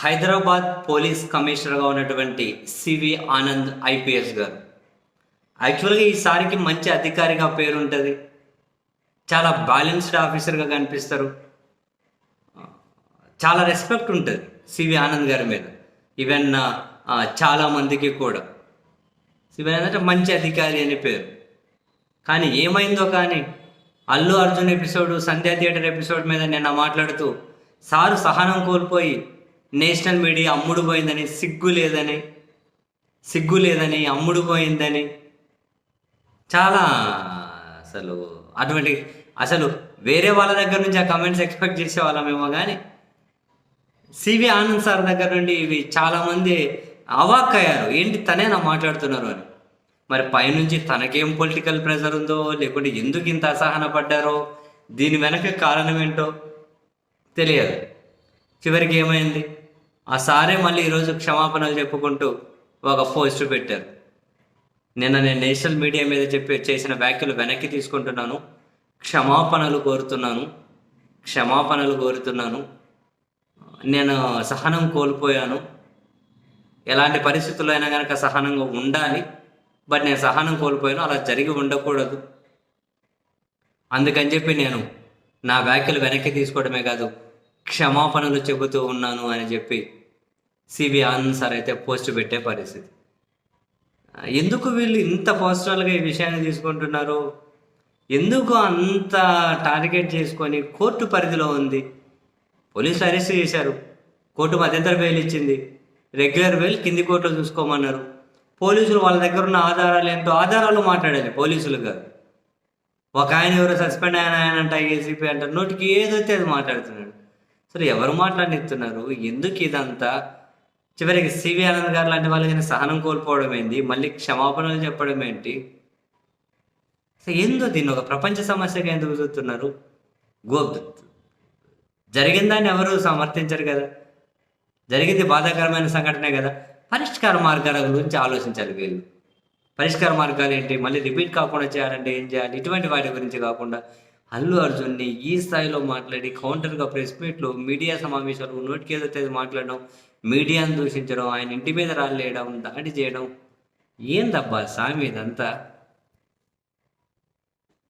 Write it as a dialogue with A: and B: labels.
A: Hyderabad police కమిషనర్గా ఉన్నటువంటి CV Anand IPS గారు. యాక్చువల్గా ఈసారికి మంచి అధికారిగా పేరు ఉంటుంది చాలా బ్యాలెన్స్డ్ ఆఫీసర్గా కనిపిస్తారు. చాలా రెస్పెక్ట్ ఉంటుంది సివి ఆనంద్ గారి మీద. ఈవెన్ చాలామందికి చాలా మందికి కూడా. సివి అంటే మంచి అధికారి అని పేరు. కానీ ఏమైందో కానీ Allu Arjun episode Sandhya theatre episode మీద నిన్న మాట్లాడుతూ సారు సహనం కోల్పోయి నేషనల్ మీడియా అమ్ముడు పోయిందని సిగ్గు లేదని సిగ్గు లేదని అమ్ముడు పోయిందని. చాలా అసలు అటువంటి అసలు వేరే వాళ్ళ దగ్గర నుంచి ఆ కమెంట్స్ ఎక్స్పెక్ట్ చేసేవాళ్ళమేమో కానీ సివి ఆనంద్ సార్ దగ్గర నుండి ఇవి చాలామంది అవాక్ అయ్యారు. ఏంటి తనేనా మాట్లాడుతున్నారు అని. మరి పైనుంచి తనకేం పొలిటికల్ ప్రెషర్ ఉందో లేకుంటే ఎందుకు ఇంత అసహన పడ్డారో దీని వెనక కారణం ఏంటో తెలియదు. చివరికి ఏమైంది? ఆ సారే మళ్ళీ ఈరోజు క్షమాపణలు చెప్పుకుంటూ ఒక పోస్ట్ పెట్టారు. నిన్న నేను నేషనల్ మీడియా మీద చెప్పి చేసిన వ్యాఖ్యలు వెనక్కి తీసుకుంటున్నాను. క్షమాపణలు కోరుతున్నాను. క్షమాపణలు కోరుతున్నాను. నేను సహనం కోల్పోయాను. ఎలాంటి పరిస్థితుల్లో అయినా కనుక సహనంగా ఉండాలి. బట్ నేను సహనం కోల్పోయాను. అలా జరిగి ఉండకూడదు. అందుకని చెప్పి నేను నా వ్యాఖ్యలు వెనక్కి తీసుకోవడమే కాదు క్షమాపణలు చెబుతూ ఉన్నాను అని చెప్పి సిబి ఆన్సర్ సార్ అయితే పోస్ట్ పెట్టే పరిస్థితి. ఎందుకు వీళ్ళు ఇంత పర్సనల్గా ఈ విషయాన్ని తీసుకుంటున్నారు? ఎందుకు అంత టార్గెట్ చేసుకొని కోర్టు పరిధిలో ఉంది? పోలీసులు అరెస్ట్ చేశారు. కోర్టు మధ్యంతర బెయిల్ ఇచ్చింది. రెగ్యులర్ బెయిల్ కింది కోర్టులో చూసుకోమన్నారు. పోలీసులు వాళ్ళ దగ్గర ఉన్న ఆధారాలు ఏంటో ఆధారాలు మాట్లాడాలి పోలీసులు కాదు ఒక ఆయన ఎవరో సస్పెండ్ అయిన ఆయన అంట ఏసీపీ అంటారు నోటికి ఏదైతే అది మాట్లాడుతున్నాడు. అసలు ఎవరు మాట్లాడిస్తున్నారు ఎందుకు ఇదంతా? చివరికి సివి ఆనంద్ గారు లాంటి వాళ్ళకి సహనం కోల్పోవడం ఏంటి? మళ్ళీ క్షమాపణలు చెప్పడం ఏంటి? అసలు ఏందో దీన్ని? ఒక ప్రపంచ సమస్యగా ఎందుకు చూస్తున్నారు? గో జరిగిందాన్ని ఎవరు సమర్థించరు కదా? జరిగింది బాధాకరమైన సంఘటనే కదా? పరిష్కార మార్గాల గురించి ఆలోచించాలి వీళ్ళు. పరిష్కార మార్గాలు ఏంటి? మళ్ళీ రిపీట్ కాకుండా చేయాలంటే ఏం చేయాలి? ఇటువంటి వాటి గురించి కాకుండా అల్లు అర్జున్ని ఈ స్థాయిలో మాట్లాడి కౌంటర్గా ప్రెస్ మీట్లు మీడియా సమావేశాలు నోటికి ఏదైతే మాట్లాడడం మీడియాను దూషించడం ఆయన ఇంటి మీద రాళ్ళేయడం దాడి చేయడం ఏందబ్బా సామి ఇదంతా?